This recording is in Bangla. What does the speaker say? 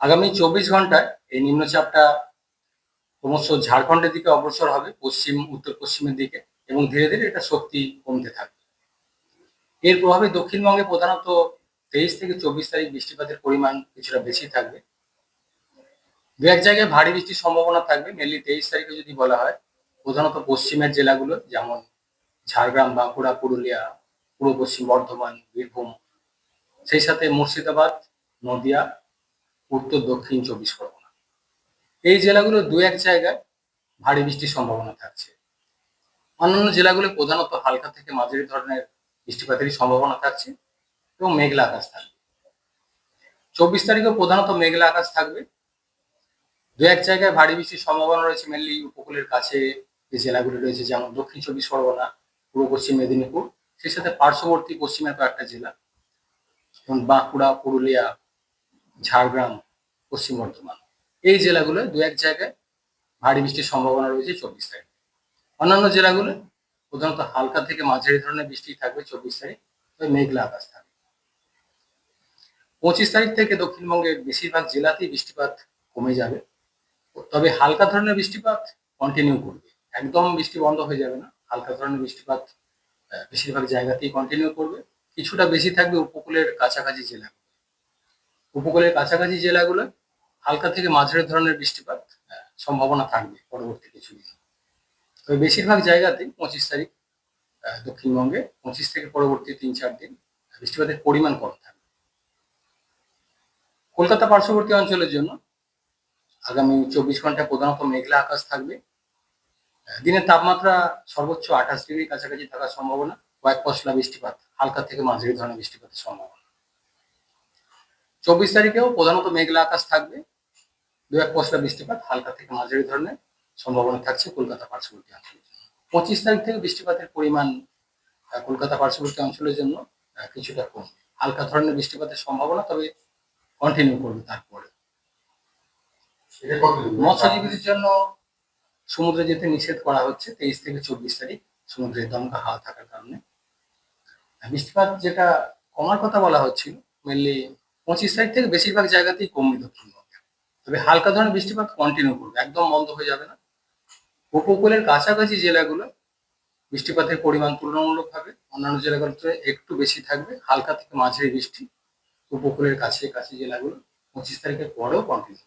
আগামী চব্বিশ ঘন্টায় এই নিম্নচাপটা ক্রমশ ঝাড়খণ্ডের দিকে অগ্রসর হবে, পশ্চিম, উত্তর পশ্চিমের দিকে, এবং ধীরে ধীরে এটা শক্তি কমতে থাকবে। এর প্রভাবে দক্ষিণবঙ্গে প্রধানত তেইশ থেকে চব্বিশ তারিখ বৃষ্টিপাতের পরিমাণ কিছুটা বেশি থাকবে। দু এক জায়গায় ভারী বৃষ্টির সম্ভাবনা থাকবে মেনলি তেইশ তারিখে যদি বলা হয়, প্রধানত পশ্চিমের জেলাগুলো, যেমন ঝাড়গ্রাম, বাঁকুড়া, পুরুলিয়া, পূর্ব পশ্চিম বর্ধমান, বীরভূম, সেই সাথে মুর্শিদাবাদ, নদিয়া উত্তর, দক্ষিণ, চব্বিশ পরগনা। এই জেলাগুলো দু এক জায়গায় ভারী বৃষ্টির সম্ভাবনা থাকছে। অন্যান্য জেলাগুলো প্রধানত হালকা থেকে মাঝারি ধরনের বৃষ্টিপাতেরই সম্ভাবনা থাকছে এবং মেঘলা আকাশ থাকবে। চব্বিশ তারিখেও প্রধানত মেঘলা আকাশ থাকবে। দু এক জায়গায় ভারী বৃষ্টির সম্ভাবনা রয়েছে মেনলি উপকূলের কাছে যে জেলাগুলো রয়েছে, যেমন দক্ষিণ চব্বিশ পরগনা, পূর্ব পশ্চিম মেদিনীপুর, সেই সাথে পার্শ্ববর্তী পশ্চিমের কয়েকটা জেলা, যেমন বাঁকুড়া, পুরুলিয়া, ঝাড়গ্রাম পশ্চিম বর্ধমান। এই জেলাগুলো দু এক জায়গায় ভারী বৃষ্টির সম্ভাবনা রয়েছে চব্বিশ তারিখ। অন্যান্য জেলাগুলো প্রধানত হালকা থেকে মাঝারি ধরনের বৃষ্টি থাকবে চব্বিশ তারিখ, তবে মেঘলা আকাশ থাকবে। পঁচিশ তারিখ থেকে দক্ষিণবঙ্গের বেশিরভাগ জেলাতেই বৃষ্টিপাত কমে যাবে, তবে হালকা ধরনের বৃষ্টিপাত কন্টিনিউ করবে। একদম বৃষ্টি বন্ধ হয়ে যাবে না, হালকা ধরনের বৃষ্টিপাত বেশিরভাগ জায়গাতেই কন্টিনিউ করবে। কিছুটা বেশি থাকবে উপকূলের কাছাকাছি জেলা উপকূলের কাছাকাছি জেলাগুলো হালকা থেকে মাঝারি ধরনের বৃষ্টিপাত আহ, সম্ভাবনা থাকবে পরবর্তী কিছুদিন তবে বেশিরভাগ জায়গাতেই পঁচিশ তারিখ আহ, দক্ষিণবঙ্গে পঁচিশ থেকে পরবর্তী তিন চার দিন বৃষ্টিপাতের পরিমাণ কম থাকবে। কলকাতা পার্শ্ববর্তী অঞ্চলের জন্য আগামী চব্বিশ ঘন্টায় প্রধানত মেঘলা আকাশ থাকবে। দিনের তাপমাত্রা সর্বোচ্চ আঠাশ ডিগ্রির কাছাকাছি থাকার সম্ভাবনা কয়েক পশলা বৃষ্টিপাত হালকা থেকে মাঝারি ধরনের বৃষ্টিপাতের সম্ভাবনা। চব্বিশ তারিখেও প্রধানত মেঘলা আকাশ থাকবে। দু এক পশলা বৃষ্টিপাত হালকা থেকে মাঝারি ধরনের সম্ভাবনা থাকছে কলকাতা পার্শ্ববর্তী অঞ্চলের জন্য। পঁচিশ তারিখ থেকে বৃষ্টিপাতের পরিমাণ কলকাতা পার্শ্ববর্তী অঞ্চলের জন্য কিছুটা কম হালকা ধরনের বৃষ্টিপাতের সম্ভাবনা তবে কন্টিনিউ করবে তারপরে। মৎস্যজীবীদের জন্য সমুদ্রে যেতে নিষেধ করা হচ্ছে তেইশ থেকে চব্বিশ তারিখ সমুদ্রে দমকা হাওয়া থাকার কারণে। বৃষ্টিপাত যেটা কমার কথা বলা হচ্ছিল মেনলি পঁচিশ তারিখ থেকে বেশিরভাগ জায়গাতেই কমবে দক্ষিণবঙ্গে তবে হালকা ধরনের বৃষ্টিপাত কন্টিনিউ করবে, একদম বন্ধ হয়ে যাবে না। উপকূলের কাছাকাছি জেলাগুলো বৃষ্টিপাতের পরিমাণ তুলনামূলকভাবে অন্যান্য জেলাগুলোতে একটু বেশি থাকবে, হালকা থেকে মাঝারি বৃষ্টি উপকূলের কাছে কাছে জেলাগুলো পঁচিশ তারিখের পরেও কন্টিনিউ